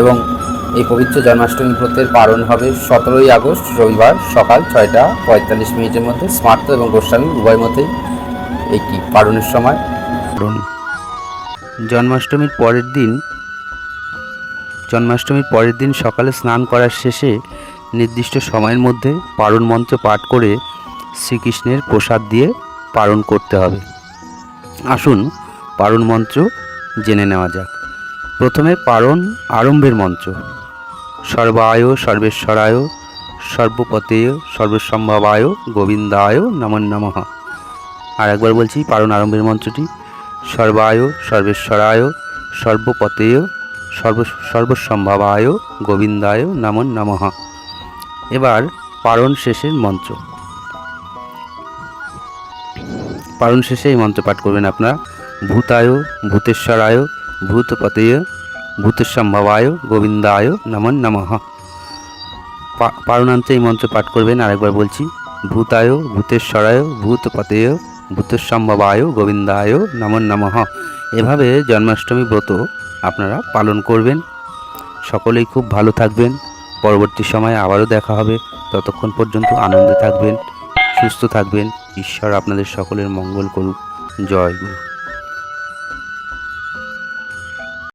এবং এই পবিত্র জন্মাষ্টমী ব্রতের পালন হবে সতেরোই আগস্ট, রবিবার সকাল ছয়টা পঁয়তাল্লিশ মিনিটের মধ্যে। স্মার্ত এবং গোস্বামী উভয় মধ্যেই একটি পালনের সময়। জন্মাষ্টমীর পরের দিন, জন্মাষ্টমীর পরের দিন সকালে স্নান করার শেষে নির্দিষ্ট সময়ের মধ্যে পারণ মন্ত্র পাঠ করে শ্রীকৃষ্ণের প্রসাদ দিয়ে পালন করতে হবে। আসুন পারণ মন্ত্র জেনে নেওয়া যাক। প্রথমে পারণ আরম্ভের মন্ত্র সর্বায়, সর্বেশ্বরায়, সর্বপতেয়, সর্বসম্ভবায়, গোবিন্দায় নমঃ নমঃ। আর একবার বলছি পারণ আরম্ভের মন্ত্রটি সর্বায়, সর্বেশ্বরায়, সর্বপতেয়, সর্ব, সর্বসম্ভবায়, গোবিন্দায় নমঃ নমঃ। এবার পারণ শেষের মঞ্চ। পারণ শেষে এই মন্ত্র পাঠ করবেন আপনারা। ভূতায়, ভূতেশ্বরায় ভূতপতেয় ভূতসম্ভবায় গোবিন্দায় নমঃ নমঃ পারণান্তে এই মন্ত্র পাঠ করবেন। আরেকবার বলছি, ভূতায় ভূতেশ্বরায় ভূতপতেয় ভূতসম্ভবায় গোবিন্দায় নমঃ নমঃ। এভাবে জন্মাষ্টমী ব্রত আপনারা পালন করবেন। সকলেই খুব ভালো থাকবেন। পরবর্তী সময়ে আবারও দেখা হবে। ততক্ষণ পর্যন্ত আনন্দে থাকবেন, সুস্থ থাকবেন। ঈশ্বর আপনাদের সকলের মঙ্গল করুক। জয় গুরু।